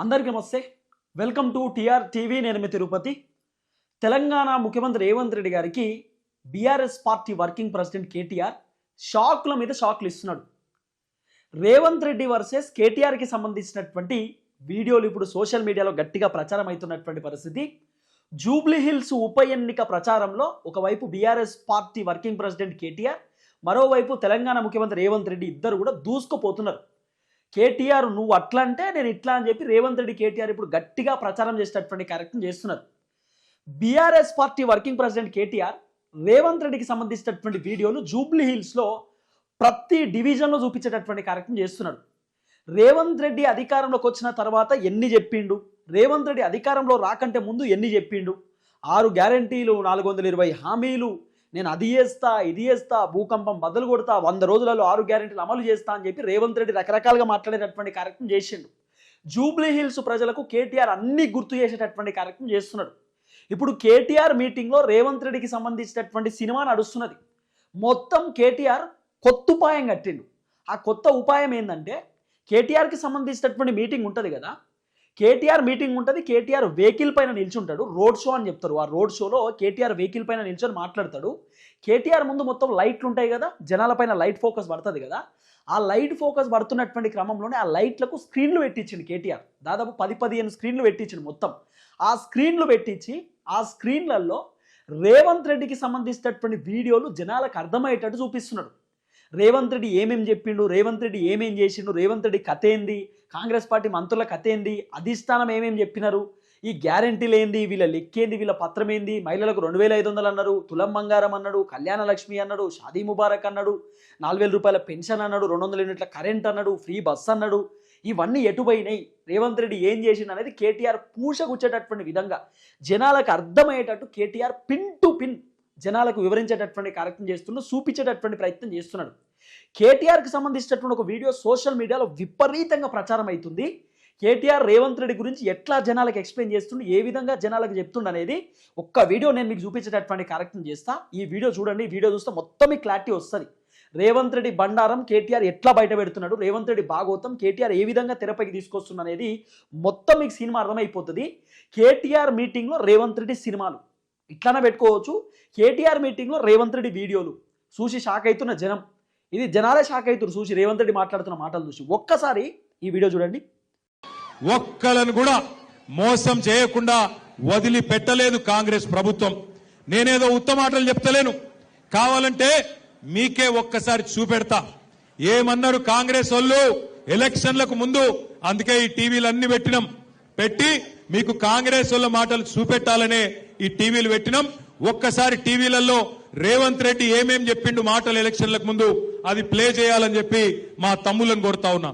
అందరికీ నమస్తే. Welcome to TR TV. నేను మీ తిరుపతి. తెలంగాణ ముఖ్యమంత్రి రేవంత్ రెడ్డి గారికి BRS party working president KTR షాక్ల మీద షాక్లు ఇస్తున్నాడు. రేవంత్ రెడ్డి వర్సెస్ కేటీఆర్కి సంబంధించినటువంటి వీడియోలు ఇప్పుడు సోషల్ మీడియాలో గట్టిగా ప్రచారం అవుతున్నటువంటి పరిస్థితి. జూబ్లీహిల్స్ ఉప ఎన్నిక ప్రచారంలో ఒకవైపు BRS party working president KTR మరోవైపు తెలంగాణ ముఖ్యమంత్రి రేవంత్ రెడ్డి ఇద్దరు కూడా దూసుకుపోతున్నారు. కేటీఆర్ నువ్వు అట్లా అంటే నేను ఇట్లా అని చెప్పి రేవంత్ రెడ్డి కేటీఆర్ ఇప్పుడు గట్టిగా ప్రచారం చేసేటటువంటి కార్యక్రమం చేస్తున్నారు. BRS party working president KTR Revanth రెడ్డికి సంబంధించినటువంటి వీడియోలు జూబ్లీ హిల్స్లో ప్రతి డివిజన్లో చూపించేటటువంటి కార్యక్రమం చేస్తున్నాడు రేవంత్ రెడ్డి అధికారంలోకి వచ్చిన తర్వాత ఎన్ని చెప్పిండు? రేవంత్ రెడ్డి అధికారంలో రాకంటే ముందు ఎన్ని చెప్పిండు? ఆరు గ్యారంటీలు నాలుగు వందల ఇరవై హామీలు నేను అది చేస్తా ఇది చేస్తా భూకంపం బదులు కొడతా వంద రోజులలో ఆరు గ్యారెంటీలు అమలు చేస్తా అని చెప్పి రేవంత్ రెడ్డి రకరకాలుగా మాట్లాడేటటువంటి కార్యక్రమం చేసిండు. జూబ్లీ హిల్స్ ప్రజలకు కేటీఆర్ అన్ని గుర్తు చేసేటటువంటి కార్యక్రమం చేస్తున్నాడు. ఇప్పుడు కేటీఆర్ మీటింగ్లో రేవంత్ రెడ్డికి సంబంధించినటువంటి సినిమా నడుస్తున్నది. మొత్తం కేటీఆర్ కొత్త ఉపాయం కట్టిండు. ఆ కొత్త ఉపాయం ఏంటంటే కేటీఆర్కి సంబంధించినటువంటి మీటింగ్ ఉంటుంది కదా కేటీఆర్ మీటింగ్ ఉంటుంది కేటీఆర్ వెహికల్ పైన నిల్చుంటాడు. రోడ్ షో అని చెప్తారు. ఆ రోడ్ షోలో కేటీఆర్ వెహికల్ పైన నిల్చొని మాట్లాడతాడు. కేటీఆర్ ముందు మొత్తం లైట్లు ఉంటాయి కదా జనాల పైన లైట్ ఫోకస్ పడుతుంది కదా. ఆ లైట్ ఫోకస్ పడుతున్నటువంటి క్రమంలోనే ఆ లైట్లకు స్క్రీన్లు పెట్టించిండు కేటీఆర్. దాదాపు పది పదిహేను స్క్రీన్లు పెట్టించింది మొత్తం. ఆ స్క్రీన్లు పెట్టించి ఆ స్క్రీన్లలో రేవంత్ రెడ్డికి సంబంధించినటువంటి వీడియోలు జనాలకు అర్థమయ్యేటట్టు చూపిస్తున్నాడు. రేవంత్ రెడ్డి ఏమేం చెప్పిండు రేవంత్ రెడ్డి ఏమేం చేసిండు రేవంత్ రెడ్డి కథ ఏంది కాంగ్రెస్ పార్టీ మంత్రుల కథ ఏంది? అధిష్టానం ఏమేమి చెప్పినారు? ఈ గ్యారంటీలు ఏంది వీళ్ళ లెక్కేంది వీళ్ళ పత్రం ఏంది మహిళలకు రెండు వేల ఐదు వందలు అన్నారు తులం బంగారం అన్నాడు కళ్యాణ లక్ష్మి అన్నాడు షాదీ ముబారక్ అన్నాడు నాలుగు వేల రూపాయల పెన్షన్ అన్నాడు రెండు వందల యూనిట్ల కరెంట్ అన్నాడు ఫ్రీ బస్ అన్నాడు. ఇవన్నీ ఎటుపోయినాయి? రేవంత్ రెడ్డి ఏం చేసింది అనేది కేటీఆర్ పూసగుచ్చేటటువంటి విధంగా జనాలకు అర్థమయ్యేటట్టు కేటీఆర్ పిన్ టు పిన్ జనాలకు వివరించేటటువంటి కార్యక్రమం చేస్తున్నాడు చూపించేటటువంటి ప్రయత్నం చేస్తున్నాడు. కేటీఆర్కి సంబంధించినటువంటి ఒక వీడియో సోషల్ మీడియాలో విపరీతంగా ప్రచారం అవుతుంది. కేటీఆర్ రేవంత్ రెడ్డి గురించి ఎట్లా జనాలకు ఎక్స్ప్లెయిన్ చేస్తుండే ఏ విధంగా జనాలకు చెప్తుండ అనేది ఒక్క వీడియో నేను మీకు చూపించేటటువంటి కార్యక్రమం చేస్తా. ఈ వీడియో చూడండి ఈ వీడియో చూస్తే మొత్తం మీ క్లారిటీ వస్తుంది. రేవంత్ రెడ్డి బండారం కేటీఆర్ ఎట్లా బయట పెడుతున్నాడు రేవంత్ రెడ్డి భాగవతం కేటీఆర్ ఏ విధంగా తెరపైకి తీసుకొస్తుంది అనేది మొత్తం మీకు సినిమా అర్థమైపోతుంది. కేటీఆర్ మీటింగ్లో రేవంత్ రెడ్డి సినిమాలు. ఇట్లానే పెట్టుకోవచ్చు. కేటీఆర్ మీటింగ్లో రేవంత్ రెడ్డి వీడియోలు. చూసి షాక్ అవుతున్న జనం. ఇది జనాలే షాక్ అవుతున్నారు. చూసి రేవంత్ రెడ్డి మాట్లాడుతున్న మాటలు చూసి. ఒక్కసారి ఈ వీడియో చూడండి. ఒక్కలను కూడా మోసం చేయకుండా వదిలిపెట్టలేదు కాంగ్రెస్ ప్రభుత్వం. నేనేదో ఉత్తమ మాటలు చెప్తలేను. కావాలంటే మీకే ఒక్కసారి చూపెడతా. ఏమన్నారు కాంగ్రెస్ వాళ్ళు? ఎలక్షన్లకు ముందు అందుకే ఈ టీవీలు అన్ని పెట్టినాం. పెట్టి మీకు కాంగ్రెస్ వాళ్ళ మాటలు చూపెట్టాలనే ఈ టీవీలు పెట్టినాం. ఒక్కసారి టీవీలలో రేవంత్ రెడ్డి ఏమేం చెప్పిండు మాటలు ఎలక్షన్లకు ముందు అది ప్లే చేయాలని చెప్పి మా తమ్ములను కొడతా ఉన్నా.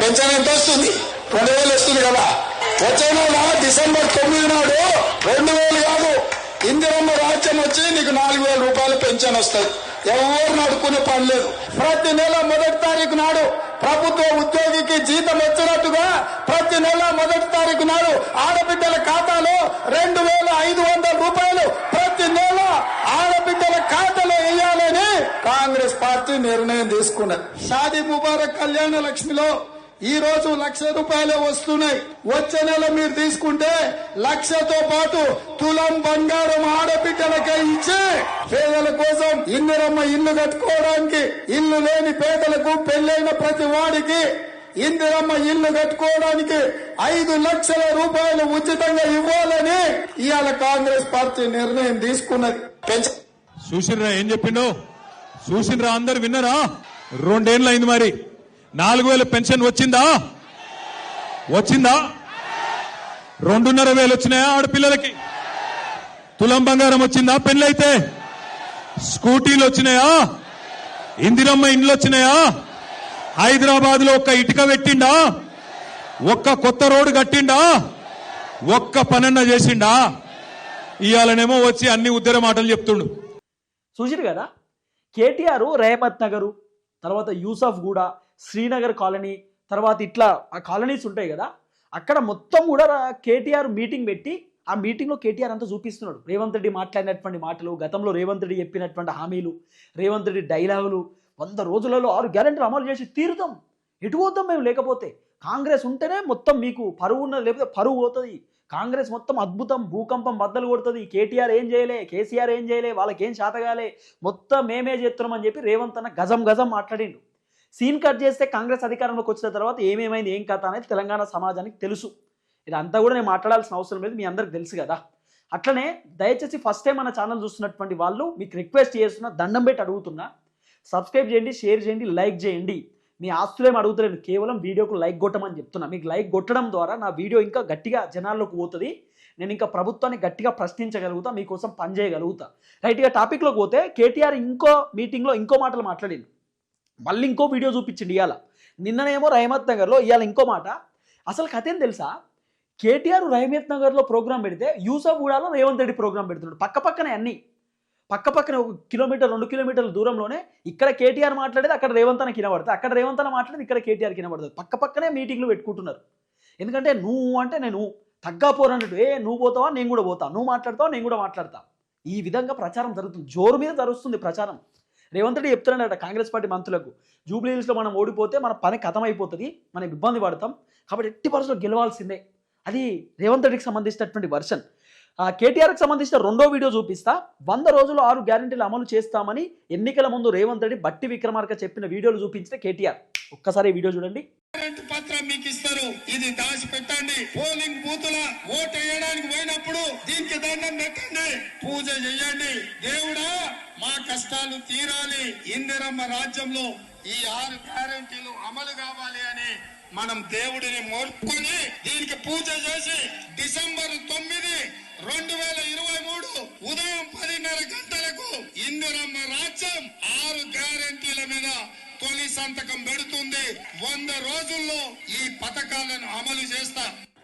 పెన్షన్ ఎంత వస్తుంది? రెండు వేలు వస్తుంది కదా. వచ్చే డిసెంబర్ తొమ్మిది నాడు రెండు వేలు కాదు. ఇందిరమ్మ రాజ్యం వచ్చి నీకు నాలుగు వేల రూపాయలు పెన్షన్ వస్తుంది. ఎవరు నడుకునే పని లేదు. ప్రతి నెల మొదటి తారీఖు నాడు ప్రభుత్వ ఉద్యోగికి జీతం వచ్చినట్టుగా ప్రతి నెల మొదటి తారీఖు నాడు ఆడబిడ్డల ఖాతాలో రెండు వేల ఐదు వందల రూపాయలు ప్రతి నెల ఆడబిడ్డల ఖాతాలో వేయాలని కాంగ్రెస్ పార్టీ నిర్ణయం తీసుకున్నది. షాదీ ముబారక్ కళ్యాణ లక్ష్మిలో ఈ రోజు లక్ష రూపాయలు వస్తున్నాయి. వచ్చే నెల మీరు తీసుకుంటే లక్షతో పాటు తులం బంగారం ఆడబిడ్డలకే ఇచ్చి పేదల కోసం ఇందిరమ్మ ఇల్లు కట్టుకోవడానికి ఇల్లు లేని పేదలకు పెళ్ళైన ప్రతి వాడికి ఇందిరమ్మ ఇల్లు కట్టుకోవడానికి ఐదు లక్షల రూపాయలు ఉచితంగా ఇవ్వాలని ఇవాళ కాంగ్రెస్ పార్టీ నిర్ణయం తీసుకున్నది. పెంచ ఏం చెప్పిండు? చూసిండ్రా అందరు విన్నారా? రెండేళ్ళు అయింది మరి. నాలుగు వేల పెన్షన్ వచ్చిందా? వచ్చిందా? రెండున్నర వేలు వచ్చినాయా ఆడపిల్లలకి? తులం బంగారం వచ్చిందా? పెళ్ళైతే? స్కూటీలు వచ్చినాయా? ఇందిరమ్మ ఇండ్లు వచ్చినాయా? హైదరాబాద్లో ఒక్క ఇటుక పెట్టిండా? ఒక్క కొత్త రోడ్డు కట్టిండా? ఒక్క పనన్న చేసిండా? ఇవాళనేమో వచ్చి అన్ని ఉద్దర మాటలు చెప్తుండు. చూసిరు కదా? కేటీఆర్ రేమత్ నగరు తర్వాత యూసఫ్ గూడ శ్రీనగర్ కాలనీ తర్వాత ఇట్లా ఆ కాలనీస్ ఉంటాయి కదా అక్కడ మొత్తం కూడా కేటీఆర్ మీటింగ్ పెట్టి ఆ మీటింగ్లో కేటీఆర్ అంతా చూపిస్తున్నాడు. రేవంత్ రెడ్డి మాట్లాడినటువంటి మాటలు గతంలో రేవంత్ రెడ్డి చెప్పినటువంటి హామీలు రేవంత్ రెడ్డి డైలాగులు వంద రోజులలో ఆరు గ్యారెంటీలు అమలు చేసి తీరుతాం. ఎటు పోతాం మేము లేకపోతే? కాంగ్రెస్ ఉంటేనే మొత్తం మీకు పరువు ఉన్నది లేకపోతే పరువు పోతుంది. కాంగ్రెస్ మొత్తం అద్భుతం భూకంపం బద్దలు కొడుతుంది. కేటీఆర్ ఏం చేయలే కేసీఆర్ ఏం చేయలే వాళ్ళకేం శాతగాలే మొత్తం మేమే చేస్తున్నామని చెప్పి రేవంత్ అన్న గజం గజం మాట్లాడిండు. సీన్ కట్ చేస్తే కాంగ్రెస్ అధికారంలోకి వచ్చిన తర్వాత ఏమేమైంది ఏం కథ అనేది తెలంగాణ సమాజానికి తెలుసు. ఇదంతా కూడా నేను మాట్లాడాల్సిన అవసరం లేదు మీ అందరికి తెలుసు కదా. అట్లనే దయచేసి ఫస్ట్ టైం మన ఛానల్ చూస్తున్నటువంటి వాళ్ళు మీకు రిక్వెస్ట్ చేస్తున్నా దండం పెట్టి అడుగుతున్నా సబ్స్క్రైబ్ చేయండి షేర్ చేయండి లైక్ చేయండి. మీ ఆస్తులేం అడుగుతలేను కేవలం వీడియోకు లైక్ కొట్టమని చెప్తున్నా. మీకు లైక్ కొట్టడం ద్వారా నా వీడియో ఇంకా గట్టిగా జనాల్లోకి పోతుంది. నేను ఇంకా ప్రభుత్వాన్ని గట్టిగా ప్రశ్నించగలుగుతా మీకోసం పనిచేయగలుగుతా. రైట్గా టాపిక్లోకి పోతే కేటీఆర్ ఇంకో మీటింగ్లో ఇంకో మాటలు మాట్లాడింది మళ్ళీ ఇంకో వీడియో చూపించింది ఇవాళ నిన్ననేమో రహమత్ నగర్లో ఇవాళ ఇంకో మాట. అసలు కథ ఏం తెలుసా? కేటీఆర్ రహమత్ నగర్లో ప్రోగ్రామ్ పెడితే యూసఫ్ గూడాలో రేవంత్ రెడ్డి ప్రోగ్రామ్ పెడుతున్నాడు. పక్క పక్కనే అన్ని. పక్క పక్కనే ఒక కిలోమీటర్ రెండు కిలోమీటర్ల దూరంలోనే ఇక్కడ కేటీఆర్ మాట్లాడేది అక్కడ రేవంత్ అన్న కినబడుతుంది అక్కడ రేవంత్ అన్న మాట్లాడేది ఇక్కడ కేటీఆర్ కినబడుతుంది పక్క పక్కనే మీటింగ్లు పెట్టుకుంటున్నారు. ఎందుకంటే నువ్వు అంటే నేను తగ్గపోరన్నట్టు ఏ నువ్వు పోతావా? నేను కూడా పోతా. నువ్వు మాట్లాడతావా? నేను కూడా మాట్లాడతా. ఈ విధంగా ప్రచారం జరుగుతుంది. జోరు మీద జరుగుతుంది ప్రచారం. రేవంత్ రెడ్డి చెప్తున్నాడట కాంగ్రెస్ పార్టీ మంత్రులకు జూబ్లీ హిల్స్లో మనం ఓడిపోతే మన పని కథం అయిపోతుంది మనం ఇబ్బంది పడతాం. కాబట్టి ఎట్టి పరిస్థితుల్లో గెలవాల్సిందే. అది రేవంత్ రెడ్డికి సంబంధించినటువంటి వర్షన్. కేటీఆర్కి సంబంధించిన రెండో వీడియో చూపిస్తా. వంద రోజులు ఆరు గ్యారంటీలు అమలు చేస్తామని ఎన్నికల ముందు రేవంత్ రెడ్డి బట్టి విక్రమార్క చెప్పిన వీడియోలు చూపించిన కేటీఆర్. ఒక్కసారి వీడియో చూడండి. పత్రం మీకు ఇస్తారు. ఇది దాచి పెట్టండి పోలింగ్ బూతుల ఓటు వేయడానికి పోయినప్పుడు దీనికి దండం పెట్టండి. పూజ చేయండి. దేవుడా మా కష్టాలు తీరాలి. ఇందిరమ్మ రాజ్యంలో ఈ ఆరు గ్యారంటీలు అమలు కావాలి అని మనం దేవుడిని మోర్కొని దీనికి పూజ చేసి డిసెంబర్ తొమ్మిది రెండు వేల ఇరవై మూడు ఉదయం పదిన్నర గంటలకు ఇందిరమ్మ రాజ్యం ఆరు గ్యారంటీల మీద తొలి సంతకం పెడుతుంది. వంద రోజుల్లో ఈ పథకాలను అమలు చేస్తా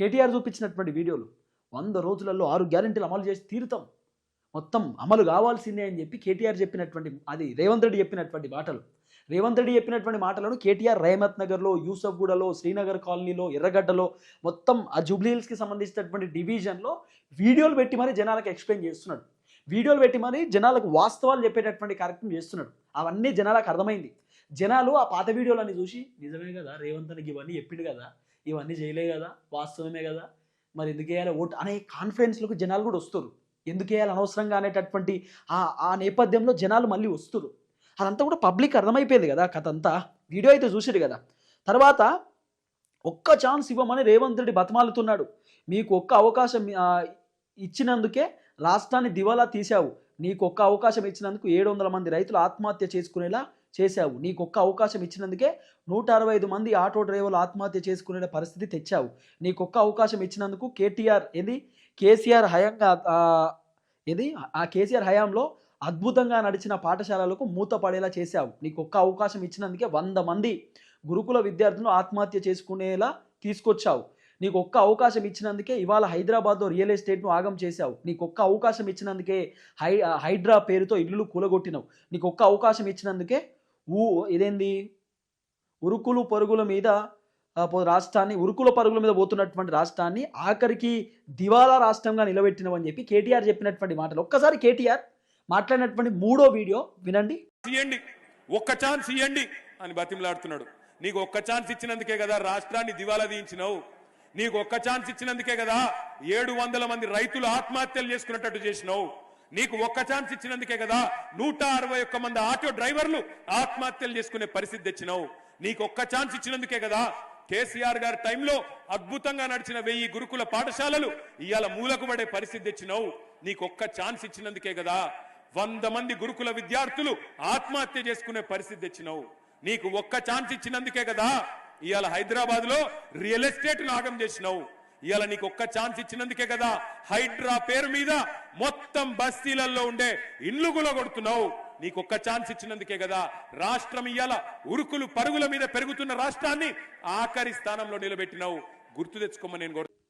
కేటీఆర్ చూపించినటువంటి వీడియోలు. వంద రోజులలో ఆరు గ్యారంటీలు అమలు చేసి తీరుతాం. మొత్తం అమలు కావాల్సిందే అని చెప్పి కేటీఆర్ చెప్పినటువంటి అది రేవంత్ రెడ్డి చెప్పినటువంటి మాటలు. రేవంత్ రెడ్డి చెప్పినటువంటి మాటలను కేటీఆర్ రేమత్ నగర్లో యూసఫ్గూడలో శ్రీనగర్ కాలనీలో ఎర్రగడ్డలో మొత్తం ఆ జూబ్లీహిల్స్కి సంబంధించినటువంటి డివిజన్లో వీడియోలు పెట్టి మరీ జనాలకు ఎక్స్ప్లెయిన్ చేస్తున్నాడు. వీడియోలు పెట్టి మరీ జనాలకు వాస్తవాలు చెప్పేటటువంటి కార్యక్రమం చేస్తున్నాడు. అవన్నీ జనాలకు అర్థమైంది. జనాలు ఆ పాత వీడియోలన్నీ చూసి నిజమే కదా రేవంత్ అని ఇవన్నీ చెప్పిండు కదా ఇవన్నీ చేయలే కదా వాస్తవమే కదా మరి ఎందుకు వేయాలి ఓటు? అనే కాన్ఫిడెన్స్లకు జనాలు కూడా వస్తారు ఎందుకు వేయాలి అనవసరంగా అనేటటువంటి ఆ ఆ నేపథ్యంలో జనాలు మళ్ళీ వస్తారు అదంతా కూడా పబ్లిక్ అర్థమైపోయింది కదా కథ అంతా. వీడియో అయితే చూసారు కదా. తర్వాత ఒక్క ఛాన్స్ ఇవ్వమని రేవంత్ రెడ్డి బతమాలుతున్నాడు. మీకు ఒక్క అవకాశం ఇచ్చినందుకే రాష్ట్రాన్ని దివాలా తీశావు. నీకు ఒక్క అవకాశం ఇచ్చినందుకు ఏడు వందల మంది రైతులు ఆత్మహత్య చేసుకునేలా చేశావు. నీకు ఒక్క అవకాశం ఇచ్చినందుకే నూట అరవై ఐదు మంది ఆటో డ్రైవర్లు ఆత్మహత్య చేసుకునే పరిస్థితి తెచ్చావు. నీకు ఒక్క అవకాశం ఇచ్చినందుకు కేటీఆర్ ఏది? కేసీఆర్ హయాంగా ఏది? ఆ కేసీఆర్ హయాంలో అద్భుతంగా నడిచిన పాఠశాలలకు మూత పడేలా చేశావు. నీకు ఒక్క అవకాశం ఇచ్చినందుకే వంద మంది గురుకుల విద్యార్థులను ఆత్మహత్య చేసుకునేలా తీసుకొచ్చావు. నీకు ఒక్క అవకాశం ఇచ్చినందుకే ఇవాళ హైదరాబాద్లో రియల్ ఎస్టేట్ను ఆగం చేశావు. నీకు ఒక్క అవకాశం ఇచ్చినందుకే హై హైడ్రా పేరుతో ఇల్లులు కూలగొట్టినావు. నీకు ఒక్క అవకాశం ఇచ్చినందుకే ఊ ఇదేంది? ఉరుకులు పరుగుల మీద రాష్ట్రాన్ని ఉరుకుల పరుగుల మీద పోతున్నటువంటి రాష్ట్రాన్ని ఆఖరికి దివాలా రాష్ట్రంగా నిలబెట్టినవని చెప్పి కేటీఆర్ చెప్పినటువంటి మాటలు. ఒక్కసారి కేటీఆర్ మాట్లాడినటువంటి మూడో వీడియో వినండి. ఇవ్వండి ఒక్క ఛాన్స్ ఇవ్వండి అని బతిమలాడుతున్నాడు. నీకు ఒక్క ఛాన్స్ ఇచ్చినందుకే కదా రాష్ట్రాన్ని దివాలా తీయించినావు. నీకు ఒక్క ఛాన్స్ ఇచ్చినందుకే కదా ఏడు వందల మంది రైతులు ఆత్మహత్యలు చేసుకున్నట్టు చేసినావు. నీకు ఒక్క ఛాన్స్ ఇచ్చినందుకే కదా నూట అరవై ఒక్క మంది ఆటో డ్రైవర్లు ఆత్మహత్యలు చేసుకునే పరిస్థితి తెచ్చినావు. నీకు ఒక్క ఛాన్స్ ఇచ్చినందుకే కదా కేసీఆర్ గారి టైంలో అద్భుతంగా నడిచిన వెయ్యి గురుకుల పాఠశాలలు ఇవాళ మూలకు పడే పరిస్థితి తెచ్చినావు. నీకు ఒక్క ఛాన్స్ ఇచ్చినందుకే కదా వంద మంది గురుకుల విద్యార్థులు ఆత్మహత్య చేసుకునే పరిస్థితి తెచ్చినావు. నీకు ఒక్క ఛాన్స్ ఇచ్చినందుకే కదా ఇవాళ హైదరాబాద్లో రియల్ ఎస్టేట్ నాగం చేసినావు. ఇవాళ నీకు ఒక్క ఛాన్స్ ఇచ్చినందుకే కదా హైడ్రా పేరు మీద మొత్తం బస్తీలలో ఉండే ఇండ్లు కొడుతున్నావు నీకు ఒక్క ఛాన్స్ ఇచ్చినందుకే కదా రాష్ట్రం ఇయ్యాల ఉరుకులు పరుగుల మీద పెరుగుతున్న రాష్ట్రాన్ని ఆఖరి స్థానంలో నిలబెట్టినావు. గుర్తు తెచ్చుకోమని నేను కోరుతున్నాను.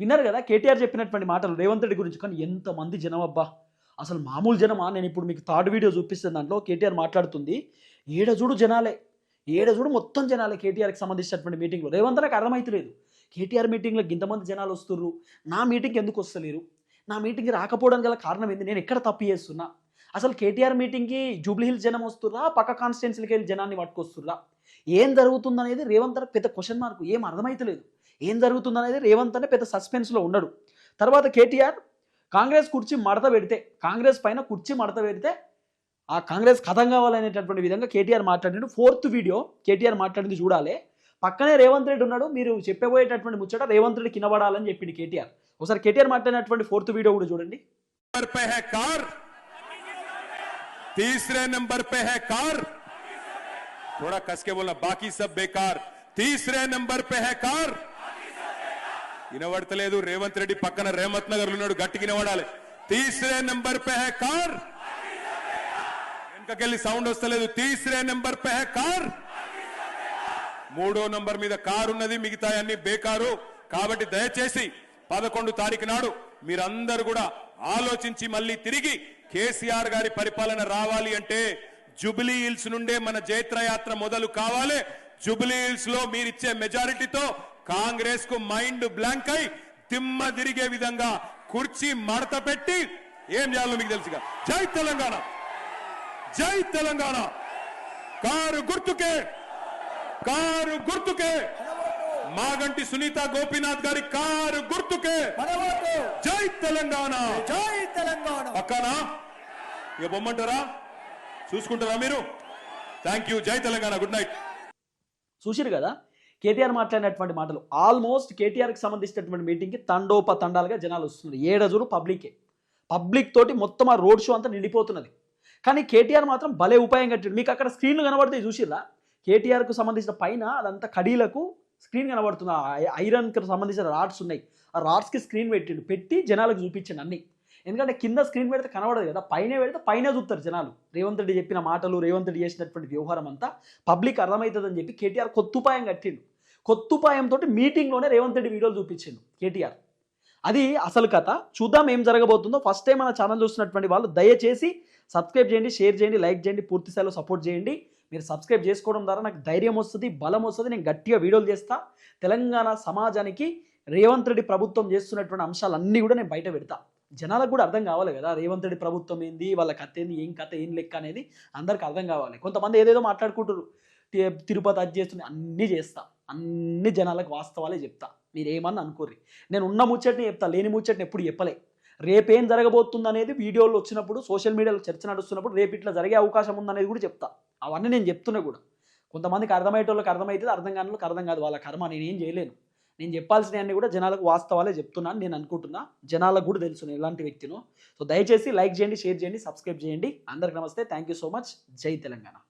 విన్నారు కదా కేటీఆర్ చెప్పినటువంటి మాటలు రేవంత్ రెడ్డి గురించి కానీ ఎంతమంది జనం అబ్బా. అసలు మామూలు జనమా? నేను ఇప్పుడు మీకు థర్డ్ వీడియో చూపిస్తున్న దాంట్లో కేటీఆర్ మాట్లాడుతుంది. ఏడ చూడు జనాలే. ఏడ చూడు మొత్తం జనాలే కేటీఆర్కి సంబంధించినటువంటి మీటింగ్లో. రేవంత్ నాకు అర్థమైతలేదు. కేటీఆర్ మీటింగ్లో ఇంతమంది జనాలు వస్తుర్రు. నా మీటింగ్కి ఎందుకు వస్తలేరు? నా మీటింగ్కి రాకపోవడం గల కారణం ఏంది? నేను ఎక్కడ తప్పు చేస్తున్నా? అసలు కేటీఆర్ మీటింగ్కి జూబ్లీహిల్స్ జనం వస్తుర్రా? పక్క కాన్స్టిట్యున్సీలకి వెళ్ళి జనాన్ని పట్టుకొస్తుర్రా? ఏం జరుగుతుందనేది రేవంత్ పెద్ద క్వశ్చన్ మార్క్ ఏం అర్థమైతలేదు. ఏం జరుగుతుందనేది రేవంత్ అనే పెద్ద సస్పెన్స్లో ఉండడు. తర్వాత కేటీఆర్ కాంగ్రెస్ కుర్చీ మడత పెడితే కాంగ్రెస్ పైన కుర్చీ మడత పెడితే ఆ కాంగ్రెస్ కథం కావాలనేటటువంటి విధంగా కేటీఆర్ మాట్లాడినాడు ఫోర్త్ వీడియో కేటీఆర్ మాట్లాడింది చూడాలి. పక్కనే రేవంత్ రెడ్డి ఉన్నాడు మీరు చెప్పబోయేటటువంటి ముచ్చట రేవంత్ రెడ్డి కినబడాలని చెప్పింది కేటీఆర్ ఒకసారి కేటీఆర్ మాట్లాడినటువంటి ఫోర్త్ వీడియో కూడా చూడండి नंबर पे है कार तीसरे नंबर पे है कार थोड़ा कस के बोलना बाकी सब बेकार तीसरे नंबर पे है कार వినబడతలేదు రేవంత్ రెడ్డి పక్కన రేమత్ నగర్ ఉన్నాడు గట్టికి వినబడాలి తీసరే నంబర్ పే హై కార్ వెనకకెళ్ళి సౌండ్ వస్తలేదు తీసరే నంబర్ పే హై కార్ మూడో నంబర్ మీద కారు ఉన్నది మిగతా అన్ని బేకారు. కాబట్టి దయచేసి పదకొండు తారీఖు నాడు మీరందరూ కూడా ఆలోచించి మళ్ళీ తిరిగి కేసీఆర్ గారి పరిపాలన రావాలి అంటే జుబిలీ హిల్స్ నుండే మన జైత్రయాత్ర మొదలు కావాలి. జుబిలీ హిల్స్లో మీరిచ్చే మెజారిటీతో కాంగ్రెస్కు మైండ్ బ్లాంక్ అయి తిమ్మ తిరిగే విధంగా కుర్చీ మడత పెట్టి ఏం చేయాలో మీకు తెలుసుగా జై తెలంగాణ! జై తెలంగాణ! కారు గుర్తుకే! కారు గుర్తుకే. మాగంటి సునీత గోపీనాథ్ గారి కారు గుర్తుకే. జై తెలంగాణ. జై తెలంగాణ. పక్కనా. ఇక బొమ్మంటారా? చూసుకుంటారా మీరు? థ్యాంక్ యూ జై తెలంగాణ. గుడ్ నైట్ చూసిరు కదా? కేటీఆర్ మాట్లాడినటువంటి మాటలు ఆల్మోస్ట్ కేటీఆర్కి సంబంధించినటువంటి మీటింగ్కి తండోప తండాలుగా జనాలు వస్తున్నారు. ఏడజురు పబ్లికే. పబ్లిక్ తోటి మొత్తం ఆ రోడ్ షో అంతా నిండిపోతున్నది. కానీ కేటీఆర్ మాత్రం భలే ఉపాయం కట్టాడు. మీకు అక్కడ స్క్రీన్లు కనబడతాయి చూసిర్రా? కేటీఆర్కు సంబంధించిన పైన అదంతా కడీలకు స్క్రీన్ కనబడుతుంది. ఐరన్కి సంబంధించిన రాడ్స్ ఉన్నాయి. ఆ రాడ్స్కి స్క్రీన్ పెట్టిండు. పెట్టి జనాలకు చూపించండి అన్ని. ఎందుకంటే కింద స్క్రీన్ పెడితే కనబడదు కదా. పైన పెడితే పైన చూస్తారు జనాలు. రేవంత్ రెడ్డి చెప్పిన మాటలు రేవంత్ రెడ్డి చేసినటువంటి వ్యవహారం అంతా పబ్లిక్ అర్థమవుతుందని చెప్పి కేటీఆర్ కొత్తుపాయం కట్టిండు. కొత్తుపాయంతో మీటింగ్లోనే రేవంత్ రెడ్డి వీడియోలు చూపించిండు కేటీఆర్. అది అసలు కథ. చూద్దాం ఏం జరగబోతుందో. ఫస్ట్ టైం మన ఛానల్ చూస్తున్నటువంటి వాళ్ళు దయచేసి సబ్స్క్రైబ్ చేయండి షేర్ చేయండి లైక్ చేయండి పూర్తిస్థాయిలో సపోర్ట్ చేయండి. మీరు సబ్స్క్రైబ్ చేసుకోవడం ద్వారా నాకు ధైర్యం వస్తుంది బలం వస్తుంది నేను గట్టిగా వీడియోలు చేస్తా. తెలంగాణ సమాజానికి రేవంత్ రెడ్డి ప్రభుత్వం చేస్తున్నటువంటి అంశాలన్నీ కూడా నేను బయట పెడతా. జనాలకు కూడా అర్థం కావాలి కదా రేవంత్ రెడ్డి ప్రభుత్వం ఏంది వాళ్ళ కథ ఏంది ఏం కథ ఏం లెక్క అనేది అందరికి అర్థం కావాలి. కొంతమంది ఏదేదో మాట్లాడుకుంటారు తి- తిరుపతి అది చేస్తుంది అన్నీ చేస్తా. అన్ని జనాలకు వాస్తవాలే చెప్తా. మీరేమన్నా అనుకోర్రి. నేను ఉన్న ముచ్చట్ని చెప్తా లేని ముచ్చట్ని ఎప్పుడు చెప్పలే. రేపేం జరగబోతుంది అనేది వీడియోలు వచ్చినప్పుడు సోషల్ మీడియాలో చర్చ నడుస్తున్నప్పుడు రేపు ఇట్లా జరిగే అవకాశం ఉందనేది కూడా చెప్తా. అవన్నీ నేను చెప్తున్నా కూడా. కొంతమందికి అర్థమయ్యేటోళ్ళకి అర్థమవుతుంది అర్థం కాని వాళ్ళకి అర్థం కాదు. వాళ్ళ కర్మ నేనేం చేయలేను. నేను చెప్పాల్సినవన్నీ కూడా జనాలకు వాస్తవాలే చెప్తున్నాను నేను అనుకుంటున్నా. జనాలకు కూడా తెలుసు నేను ఎలాంటి వ్యక్తినో. సో దయచేసి లైక్ చేయండి షేర్ చేయండి సబ్స్క్రైబ్ చేయండి. అందరికి నమస్తే. Thank you so much. జై తెలంగాణ.